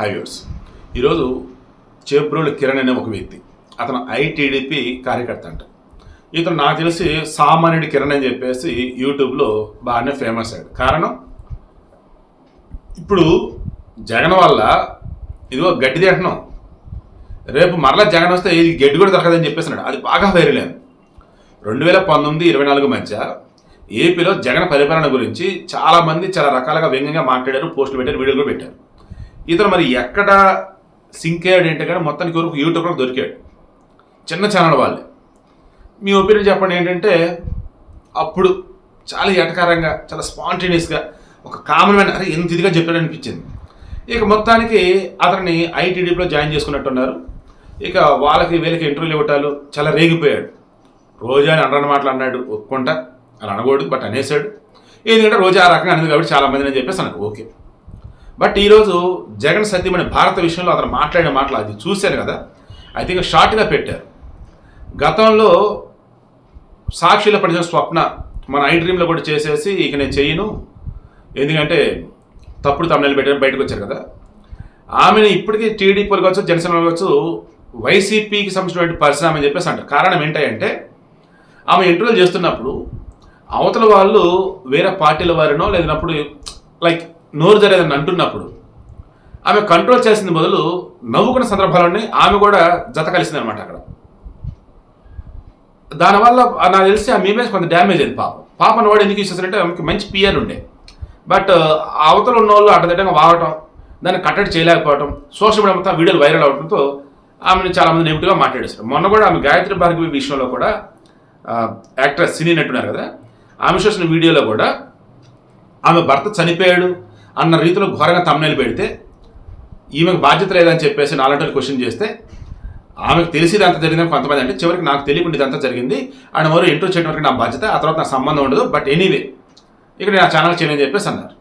హైవర్స్ ఈరోజు చేబ్రోలు కిరణ్ అనే ఒక వ్యక్తి. అతను ఐటీడీపీ కార్యకర్త అంట. ఇతను నాకు తెలిసి సామాన్యుడి కిరణ్ అని చెప్పేసి యూట్యూబ్లో బాగానే ఫేమస్ అయ్యాడు. కారణం? ఇప్పుడు జగన్ వల్ల ఇదిగో గడ్డి తింటున్నాం రేపు మరలా జగన్ వస్తే ఇది గడ్డి కూడా దొరకదని చెప్పేసినాడు అది బాగా వైరల్ అయింది. రెండు వేల పంతొమ్మిది ఇరవై నాలుగు మధ్య ఏపీలో జగన్ పరిపాలన గురించి చాలామంది చాలా రకాలుగా వ్యంగ్యంగా మాట్లాడారు పోస్టులు పెట్టారు వీడియోలు కూడా పెట్టారు. ఇతను మరి ఎక్కడ సింక్ అయ్యాడు ఏంటంటే కానీ మొత్తానికి వరకు యూట్యూబ్లో దొరికాడు. చిన్న ఛానల్ వాళ్ళే. మీ ఒపీనియన్ చెప్పండి ఏంటంటే అప్పుడు చాలా ఎటకారంగా చాలా స్పాంటేనియస్గా ఒక కామన్ మ్యాన్ అరే ఎంత ఇదిగా చెప్పాడు అనిపించింది. ఇక మొత్తానికి అతన్ని ఐటీడీపీలో జాయిన్ చేసుకున్నట్టున్నారు. ఇక వాళ్ళకి వీళ్ళకి ఇంటర్వ్యూలు ఇవ్వటాలు చాలా రేగిపోయాడు. రోజా అని అనరాని మాటలు అన్నాడు ఒప్పుకుంటా. అని అనకూడదు బట్ అనేసాడు ఎందుకంటే రోజా ఆ రకంగా అనేది కాబట్టి చాలా మంది అని చెప్పేసి నాకు ఓకే. బట్ ఈరోజు జగన్ సత్యమణి భారత విషయంలో అతను మాట్లాడిన మాటలు అది చూశారు కదా? ఐ థింక్ షార్ట్గా పెట్టారు. గతంలో సాక్షిలో పడిన స్వప్న మన ఐ డ్రీమ్లో కూడా చేసేసి ఇక నేను చేయను. ఎందుకంటే తప్పుడు తమిళ పెట్టారు బయటకు వచ్చారు కదా? ఆమెను ఇప్పటికీ టీడీపీలు కావచ్చు జనసేన కావచ్చు వైసీపీకి సంబంధించినటువంటి పరిశ్రమ అని చెప్పేసి అంటారు. కారణం ఏంటంటే ఆమె ఇంటర్వ్యూలు చేస్తున్నప్పుడు అవతల వాళ్ళు వేరే పార్టీల వారినో లేదన్నప్పుడు లైక్ నోరు జరేదని అంటున్నప్పుడు ఆమె కంట్రోల్ చేసింది మొదలు నవ్వుకున్న సందర్భాలన్నీ ఆమె కూడా జత కలిసింది అనమాట అక్కడ. దానివల్ల నాకు తెలిసి ఆ మీమేజ్ కొంత డ్యామేజ్ అయింది పాప. పాపను వాడు ఎందుకు ఇచ్చేసారంటే ఆమెకి మంచి పియర్ ఉండే. బట్ అవతల ఉన్న వాళ్ళు అడ్డదిడ్డంగా వాగటం దాన్ని కట్టడి చేయలేకపోవటం సోషల్ మీడియా మొత్తం వీడియోలు వైరల్ అవడంతో ఆమెను చాలామంది నెగిటివ్గా మాట్లాడేశారు. మొన్న కూడా ఆమె గాయత్రి భార్గవి విషయంలో కూడా యాక్ట్రెస్ సినీ నట్టున్నారు కదా ఆమె చూసిన వీడియోలో కూడా ఆమె భర్త చనిపోయాడు అన్న రీతిలో ఘోరంగా తమ్నేలు పెడితే ఈమెకు బాధ్యత లేదని చెప్పేసి నాలంటి క్వశ్చన్ చేస్తే ఆమెకు తెలిసి ఇదంతా జరిగిందని కొంతమంది అంటే చివరికి నాకు తెలియకుండా ఇదంతా జరిగింది. అండ్ ఎవరు ఇంటర్వ్యూ చేయడం వరకు నా బాధ్యత ఆ తర్వాత నాకు సంబంధం ఉండదు. బట్ ఎనీవే ఇక్కడ నేను ఛానల్ చేయని చెప్పేసి అన్నారు.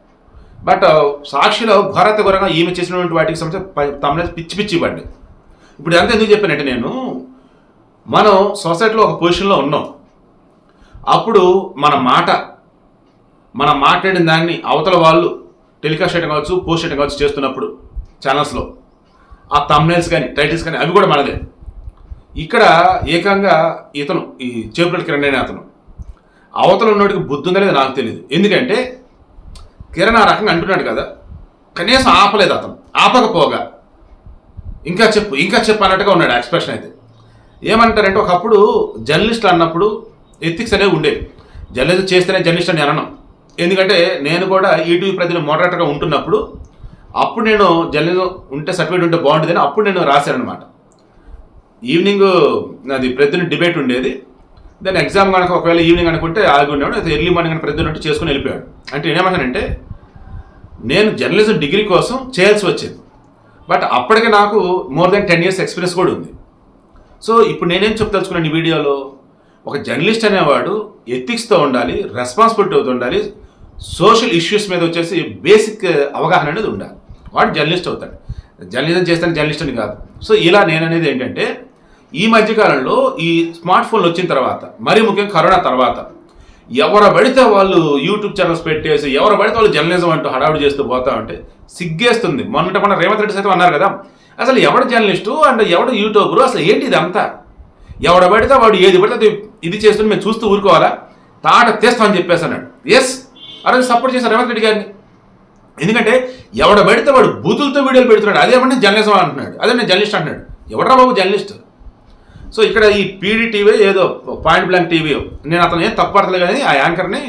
బట్ uh, సాక్షిలో ఘోరత ఘోరంగా ఈమె చేసినటువంటి వాటికి సంబంధించి తమిళ పిచ్చి పిచ్చి ఇవ్వండి ఇప్పుడు ఇదంతా ఎందుకు చెప్పానంటే నేను మనం సొసైటీలో ఒక పొజిషన్లో ఉన్నాం. అప్పుడు మన మాట మనం మాట్లాడిన దాన్ని అవతల వాళ్ళు టెలికాస్ట్ చేయడం కావచ్చు పోస్ట్ చేయడం కావచ్చు చేస్తున్నప్పుడు ఛానల్స్లో ఆ తమ్నేల్స్ కానీ టైటిల్స్ కానీ అవి కూడా మనదే. ఇక్కడ ఏకంగా ఇతను ఈ చేపల కిరణ్ అనే అతను. అవతల ఉన్నోడికి బుద్ధి ఉందా నాకు తెలియదు ఎందుకంటే కిరణ్ ఆ రకంగా అంటున్నాడు కదా కనీసం ఆపలేదు అతను. ఆపకపోగా. ఇంకా చెప్పు ఇంకా చెప్పు అన్నట్టుగా ఉన్నాడు ఎక్స్ప్రెషన్ అయితే. ఏమంటారంటే ఒకప్పుడు జర్నలిస్ట్ అన్నప్పుడు ఎథిక్స్ అనేవి ఉండేవి. జర్నలిస్ట్ చేస్తేనే జర్నలిస్ట్ అని అనను. ఎందుకంటే నేను కూడా ఈటీవీ ప్రతిని మోడరేటర్గా ఉంటున్నప్పుడు అప్పుడు నేను జర్నలిజం ఉంటే సర్టిఫికేట్ ఉంటే బాగుంటుందని అప్పుడు నేను రాశాను అనమాట ఈవినింగ్ అది ప్రతిదిన డిబేట్ ఉండేది. దాని ఎగ్జామ్ కనుక ఒకవేళ ఈవినింగ్ అనుకుంటే ఆగి అయితే ఎర్లీ మార్నింగ్ కనుక ప్రతిదిన ఉంటే చేసుకుని వెళ్ళిపోయాడు అంటే నేనేమంటానంటే నేను జర్నలిజం డిగ్రీ కోసం చేయాల్సి వచ్చింది. బట్ అప్పటికే నాకు more than ten years experience కూడా ఉంది. సో ఇప్పుడు నేనేం చెప్తలుచుకున్నాను ఈ వీడియోలో? ఒక జర్నలిస్ట్ అనేవాడు ఎథిక్స్తో ఉండాలి రెస్పాన్సిబిలిటీతో ఉండాలి సోషల్ ఇష్యూస్ మీద వచ్చేసి బేసిక్ అవగాహన అనేది ఉండాలి. వాడు జర్నలిస్ట్ అవుతాడు. జర్నలిజం చేస్తాను జర్నలిస్ట్ అని కాదు. సో ఇలా నేను అనేది ఏంటంటే ఈ మధ్యకాలంలో ఈ స్మార్ట్ ఫోన్లు వచ్చిన తర్వాత మరీ ముఖ్యంగా కరోనా తర్వాత ఎవరు పడితే వాళ్ళు యూట్యూబ్ ఛానల్స్ పెట్టేసి ఎవరు పడితే వాళ్ళు జర్నలిజం అంటూ హడావుడి చేస్తూ పోతా ఉంటే సిగ్గేస్తుంది. మొన్నట మన రేవంత్ రెడ్డి సైతం అన్నారు కదా అసలు ఎవడు జర్నలిస్టు అండ్ ఎవడు యూట్యూబరు అసలు ఏంటి ఇది అంతా ఎవడ పడితే వాడు ఏది పడితే ఇది చేస్తుంటే మేము చూస్తూ ఊరుకోవాలా? తాట తెస్తామని చెప్పేసి అన్నాడు. ఎస్ అరే సపోర్ట్ చేశారు రేవంత్ రెడ్డి గారిని. ఎందుకంటే ఎవడ పెడితే వాడు బూతులతో వీడియోలు పెడుతున్నాడు. అదేమంటే జర్నలిజం అంటున్నాడు. అదే నేను జర్నలిస్ట్ అంటున్నాడు. ఎవడరా బాబు జర్నలిస్ట్? సో ఇక్కడ ఈ పీడీ టీవీ ఏదో పాయింట్ బ్లాంక్ టీవీ. నేను అతను ఏం తప్పడతలే కానీ ఆ యాంకర్ని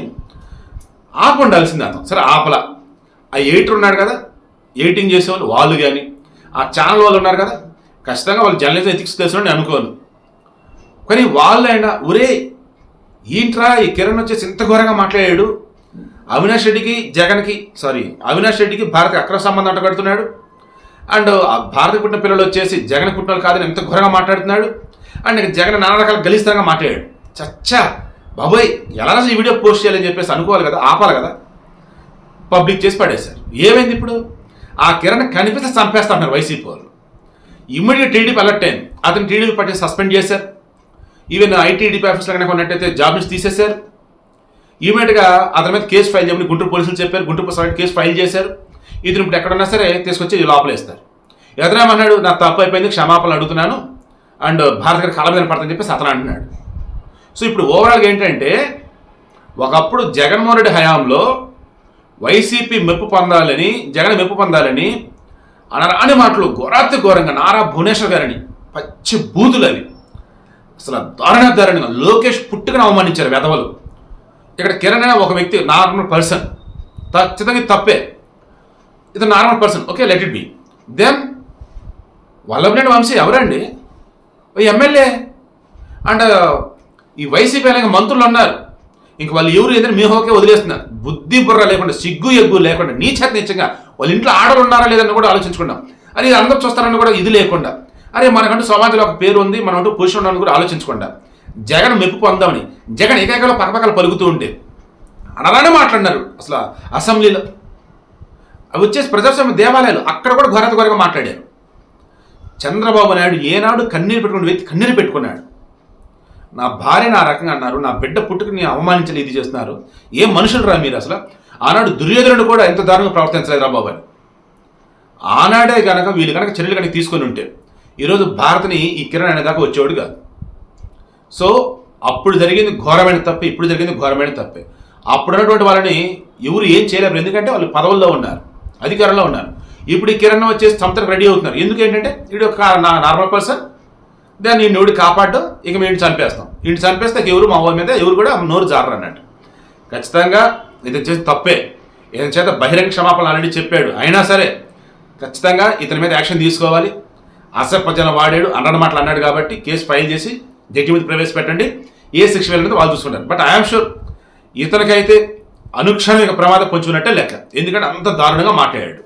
ఆపు ఉండాల్సింది అతను. సరే ఆపల. ఆ ఎయిటర్ ఉన్నాడు కదా ఎయిటింగ్ చేసేవాళ్ళు వాళ్ళు కానీ ఆ ఛానల్ వాళ్ళు ఉన్నారు కదా ఖచ్చితంగా వాళ్ళు జర్నలిజం ఎథిక్స్ తెలుసు నేను అనుకోను. కానీ వాళ్ళైనా ఒరే ఏంట్రా ఈ కిరణ్ వచ్చేసి ఇంత ఘోరంగా మాట్లాడాడు? అవినాష్ రెడ్డికి జగన్కి సారీ అవినాష్ రెడ్డికి భారత అక్రమ సంబంధం అంటగడుతున్నాడు అండ్ ఆ భారత పుట్టిన పిల్లలు వచ్చేసి జగన్ పుట్టిన వాళ్ళు కాదని ఎంత ఘోరంగా మాట్లాడుతున్నాడు? అండ్ ఇక జగన్ నానా రకాల గలిస్తారంగా మాట్లాడాడు. చచ్చా బాబోయ్ ఎలా ఈ వీడియో పోస్ట్ చేయాలని చెప్పేసి అనుకోవాలి కదా ఆపాలి కదా? పబ్లిక్ చేసి పడేశారు. ఏమైంది ఇప్పుడు? ఆ కిరణ్ కనిపిస్తే చంపేస్తా ఉన్నారు వైసీపీ వాళ్ళు. ఇమ్మీడియట్ టీడీపీ అలర్ట్ అయింది. అతను టీడీపీ పార్టీ సస్పెండ్ చేశారు. ఈవెన్ ఐటీడీపీ ఆఫీసర్ కనుక ఉన్నట్టయితే జాబ్ నుంచి తీసేశారు. ఇమీడియట్గా అతని మీద కేసు ఫైల్ చేయమని గుంటూరు పోలీసులు చెప్పారు. గుంటూరు సైడ్ కేసు ఫైల్ చేశారు. ఇతను ఇప్పుడు ఎక్కడున్నా సరే తీసుకొచ్చి లోపలేస్తారు. ఎదురేమన్నాడు నా తప్పు అయిపోయింది క్షమాపణలు అడుగుతున్నాను. అండ్ భారత గారి కళ మీద పడతాను చెప్పేసి అతను అంటున్నాడు. సో ఇప్పుడు ఓవరాల్గా ఏంటంటే ఒకప్పుడు జగన్మోహన్ రెడ్డి హయాంలో వైసీపీ మెప్పు పొందాలని జగన్ మెప్పు పొందాలని అనరాని మాటలు ఘోరాతి ఘోరంగా నారా భువనేశ్వర్ గారిని పచ్చి బూతులు అవి. అసలు దారుణ దారుణంగా లోకేష్ పుట్టుకను అవమానించారు వెధవలు ఇక్కడ కిరణ్ అనే ఒక వ్యక్తి నార్మల్ పర్సన్ ఖచ్చితంగా తప్పే. ఇది normal person okay let it be then Vallabhaneni Vamsi ఎవరండి? ఎమ్మెల్యే. అండ్ ఈ వైసీపీ అనేక మంత్రులు ఉన్నారు ఇంక వాళ్ళు ఎవరు ఏదైనా మీ హోకే వదిలేస్తున్నారు. బుద్ధి బుర్ర లేకుండా సిగ్గు ఎగ్గు లేకుండా నీచత నీచంగా వాళ్ళ ఇంట్లో ఆడలు ఉన్నారా లేదని కూడా ఆలోచించుకున్నాం. అది అందరూ చూస్తారని కూడా ఇది లేకుండా. అరే మనకంటూ సమాజంలో ఒక పేరు ఉంది మనం అంటూ పొజిషన్ ఉండాలని కూడా ఆలోచించకుండా జగన్ మెప్పు పొందామని. జగన్ ఏకైకలో పక్కపక్కలు పలుకుతూ ఉంటే. అనరానే మాట్లాడినారు. అసలు అసెంబ్లీలో. అవి వచ్చేసి ప్రజాస్వామ్య దేవాలయాలు. అక్కడ కూడా ఘోరత ఘోరగా మాట్లాడారు. చంద్రబాబు నాయుడు ఏనాడు కన్నీరు పెట్టుకున్న వ్యక్తి కన్నీరు పెట్టుకున్నాడు. నా భార్య నా రకంగా అన్నారు. నా బిడ్డ పుట్టుకుని అవమానించలే ఇది చేస్తున్నారు. ఏ మనుషులు రా మీరు అసలు? ఆనాడు దుర్యోధనుడు కూడా ఎంత దారుణంగా ప్రవర్తించలేదు రా బాబు అని ఆనాడే కనుక వీళ్ళు కనుక చర్యలు కనుక తీసుకొని ఉంటే ఈరోజు భారత్ని ఈ కిరణ్ అనే దాకా వచ్చేవాడు కాదు. సో అప్పుడు జరిగింది ఘోరమైన తప్పే ఇప్పుడు జరిగింది ఘోరమైన తప్పే. అప్పుడు ఉన్నటువంటి వాళ్ళని ఎవరు ఏం చేయలేరు ఎందుకంటే వాళ్ళు పదవుల్లో ఉన్నారు అధికారంలో ఉన్నారు. ఇప్పుడు ఈ కిరణ్ వచ్చేసి సంతకు రెడీ అవుతున్నారు. ఎందుకు ఏంటంటే వీడు ఒక నా- నార్మల్ పర్సన్ దాన్ని నేను ఎవడు కాపాడు ఇక మేము చంపేస్తాం. ఇంటి చంపేస్తే ఎవరు మా ఊరి మీద ఎవరు కూడా నోరు జారరు అన్నట్టు. ఖచ్చితంగా ఇది చేసి తప్పే. ఇతని చేత బహిరంగ క్షమాపణలు ఆల్రెడీ చెప్పాడు. అయినా సరే ఖచ్చితంగా ఇతని మీద యాక్షన్ తీసుకోవాలి. అసభ్యజన వాడాడు అన్న మాటలు అన్నాడు కాబట్టి కేసు ఫైల్ చేసి జడ్జి మీద ప్రవేశపెట్టండి. ఏ శిక్ష వెళ్ళినది వాళ్ళు చూసుకుంటారు. బట్ ఐఎమ్ షూర్ ఇతనికైతే అనుక్షణం ఇక ప్రమాదం పొంచుకున్నట్టే లెక్క. ఎందుకంటే అంత దారుణంగా మాట్లాడాడు.